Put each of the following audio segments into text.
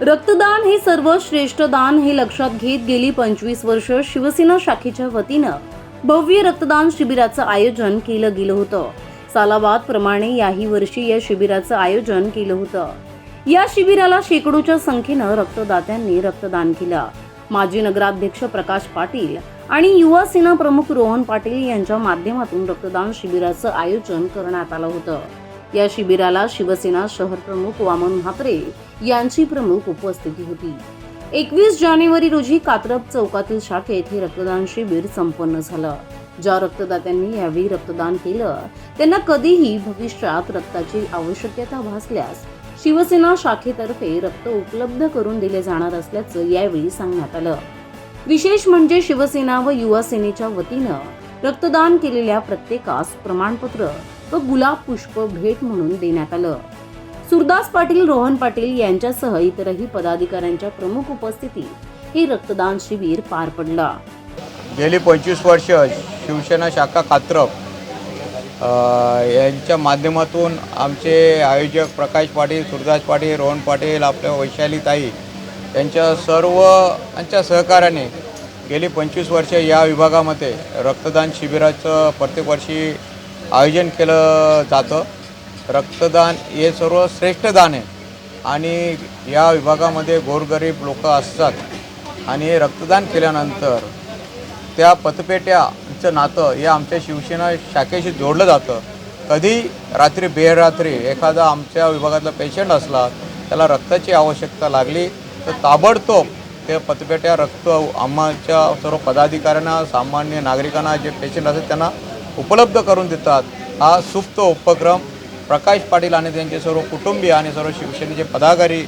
रक्तदान हे सर्वश्रेष्ठ दान हे लक्षात घेत गेली पंचवीस वर्ष शिवसेना शाखेच्या वतीनं भव्य रक्तदान शिबिराचं आयोजन केलं गेलं होतं. सालाबाद प्रमाणे याही वर्षी या शिबिराचं आयोजन केलं होतं. या शिबिराला शेकडोच्या संख्येनं रक्तदात्यांनी रक्तदान केलं. माजी नगराध्यक्ष प्रकाश पाटील आणि युवा सेना प्रमुख रोहन पाटील यांच्या माध्यमातून रक्तदान शिबिराचं आयोजन करण्यात आलं होतं. या शिबिराला शिवसेना शहर प्रमुख वामन म्हात्रे यांची प्रमुख उपस्थिती होती. एकवीस जानेवारी रोजी कात्रप चौकातील शाखेत हे रक्तदान शिबिर संपन्न झालं. ज्या रक्तदात्यांनी यावेळी रक्तदान केलं त्यांना कधीही भविष्यात रक्ताची आवश्यकता भासल्यास शिवसेना शाखेतर्फे रक्त उपलब्ध करून दिले जाणार असल्याचं यावेळी सांगण्यात आलं. विशेष म्हणजे शिवसेना व युवा सेनेच्या वतीनं रक्तदान केलेल्या प्रत्येकास प्रमाणपत्र व गुलाब पुष्प भेट म्हणून देण्यात आलं. सुरदास पाटील रोहन पाटील यांच्यासह इतरही पदाधिकाऱ्यांच्या प्रमुख उपस्थितीत हे रक्तदान शिबिर पार पडलं. गेली पंचवीस वर्ष शिवसेना शाखा कात्रप यांच्या माध्यमातून आमचे आयोजक प्रकाश पाटील सुरदास पाटील रोहन पाटील आपल्या वैशाली ताई यांच्या सर्व यांच्या सहकार्याने गेली पंचवीस वर्ष या विभागामध्ये रक्तदान शिबिराचं प्रत्येक वर्षी आयोजन केलं जातं. रक्तदान हे सर्व श्रेष्ठ दान आहे. आणि या विभागामध्ये गोरगरीब लोक असतात. आणि रक्तदान केल्यानंतर त्या पतपेट्याचं नातं हे आमच्या शिवसेना शाखेशी जोडलं जातं. कधी रात्री बेरात्री एखादा आमच्या विभागातला पेशंट असला त्याला रक्ताची आवश्यकता लागली तर ताबडतोब त्या पतपेट्या रक्त आम्हाच्या सर्व पदाधिकाऱ्यांना सामान्य नागरिकांना जे पेशंट असतात त्यांना उपलब्ध करून देतात. हा सुप्त उपक्रम प्रकाश पाटील आणि त्यांचे सर्व कुटुंबीय आणि सर्व शिवसेनेचे पदाधिकारी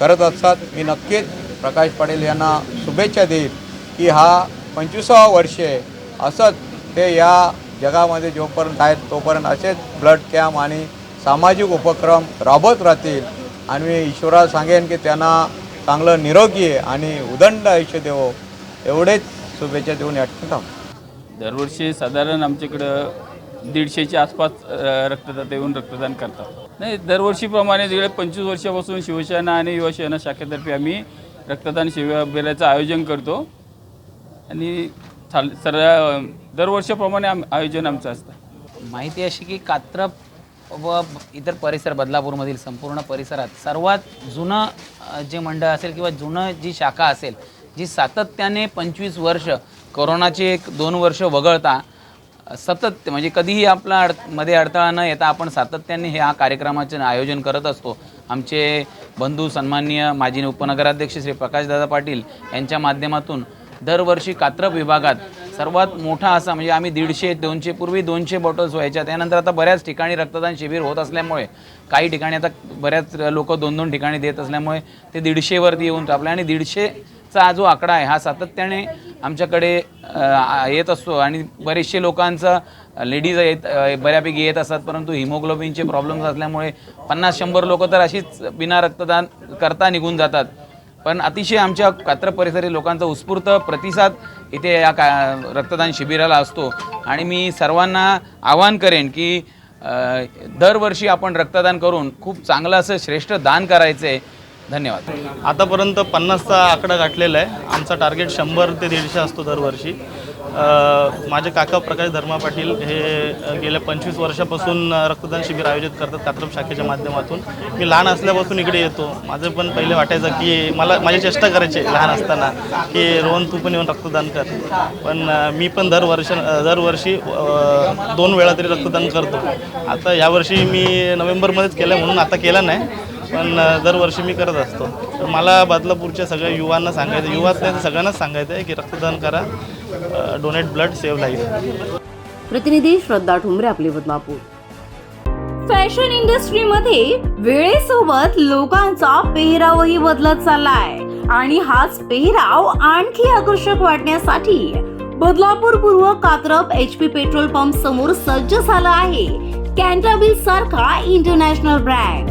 करत असतात. मी नक्कीच प्रकाश पाटील यांना शुभेच्छा देईल की हा पंचवीसावा वर्ष आहे. असंच ते या जगामध्ये जोपर्यंत आहेत तोपर्यंत असेच ब्लड कॅम्प आणि सामाजिक उपक्रम राबवत राहतील. आणि मी ईश्वराला सांगेन की त्यांना चांगलं निरोगी आहे आणि उदंड आयुष्य देवो एवढेच शुभेच्छा देऊन या ठिकाणी दरवर्षी साधारण आमच्याकडं दीडशेच्या आसपास रक्तदाते येऊन रक्तदान करतात. नाही दरवर्षीप्रमाणे गेल्या पंचवीस वर्षापासून शिवसेना आणि युवासेना शाखेतर्फे आम्ही रक्तदान शिबिराचं आयोजन करतो. आणि चाल सर दरवर्षाप्रमाणे आम आयोजन आमचं असतं. माहिती अशी की कात्रप व इतर परिसर बदलापूरमधील संपूर्ण परिसरात सर्वात जुनं जे मंडळ असेल किंवा जुनं जी शाखा असेल जी सातत्याने पंचवीस वर्ष कोरोनाची एक दोन वर्ष वगळता सतत म्हणजे कधीही आपला अडमध्ये अडथळा न येता आपण सातत्याने हे हा कार्यक्रमाचे आयोजन करत असतो. आमचे बंधू सन्माननीय माजी उपनगराध्यक्ष श्री प्रकाशदादा पाटील यांच्या माध्यमातून दरवर्षी कात्रप विभागात सर्वात मोठा असा म्हणजे आम्ही दीडशे दोनशे पूर्वी दोनशे बॉटल्स व्हायच्या त्यानंतर आता बऱ्याच ठिकाणी रक्तदान शिबिर होत असल्यामुळे काही ठिकाणी आता बऱ्याच लोक दोन दोन ठिकाणी देत असल्यामुळे ते दीडशेवरती येऊन टापले आणि दीडशे चा जो आकडा आहे हा सातत्याने आमच्याकडे येत असतो. आणि बरेचसे लोकांचं लेडीज येत बऱ्यापैकी येत असतात परंतु हिमोग्लोबिनचे प्रॉब्लेम्स असल्यामुळे पन्नास शंभर लोक तर अशीच बिना रक्तदान करता निघून जातात. पण अतिशय आमच्या कात्र परिसरी लोकांचा उत्स्फूर्त प्रतिसाद इथे या का रक्तदान शिबिराला असतो. आणि मी सर्वांना आवाहन करेन की दरवर्षी आपण रक्तदान करून खूप चांगलं असं श्रेष्ठ दान करायचं आहे धन्यवाद. आतापर्यंत पन्नासचा आकडा गाठलेला आहे. आमचा टार्गेट शंभर ते दीडशे असतो दरवर्षी. माझे काका प्रकाश धर्मा पाटील हे गेल्या पंचवीस वर्षापासून रक्तदान शिबिर आयोजित करतात कात्रप शाखेच्या माध्यमातून. मी लहान असल्यापासून इकडे येतो. माझं पण पहिले वाटायचं की मला माझी चेष्टा करायची लहान असताना की रोहन तू पण येऊन रक्तदान कर. पण मी पण दरवर्ष दरवर्षी दोन वेळा तरी रक्तदान करतो. आता यावर्षी मी नोव्हेंबरमध्येच केलं म्हणून आता केलं नाही. पण दरवर्षी मी करत असतो. तर मला बदलापूरच्या सगळ्या युवांना सांगायचं युवाच नाही सगळ्यांनाच सांगायचं आहे की रक्तदान करा डोनेट ब्लड सेव्ह लाईफ. प्रतिनिधी श्रद्धा ठुमरे आपले बदलापूर. फॅशन इंडस्ट्रीमध्ये वेळेसोबत लोकांचा पेहरावही बदलत चाललाय. आणि हाच पेहराव आणखी आकर्षक वाटण्यासाठी बदलापूर पूर्व Katrap H P petrol pump समोर सज्ज झाला आहे. कॅन्टाबिल सारखा इंटरनॅशनल ब्रँड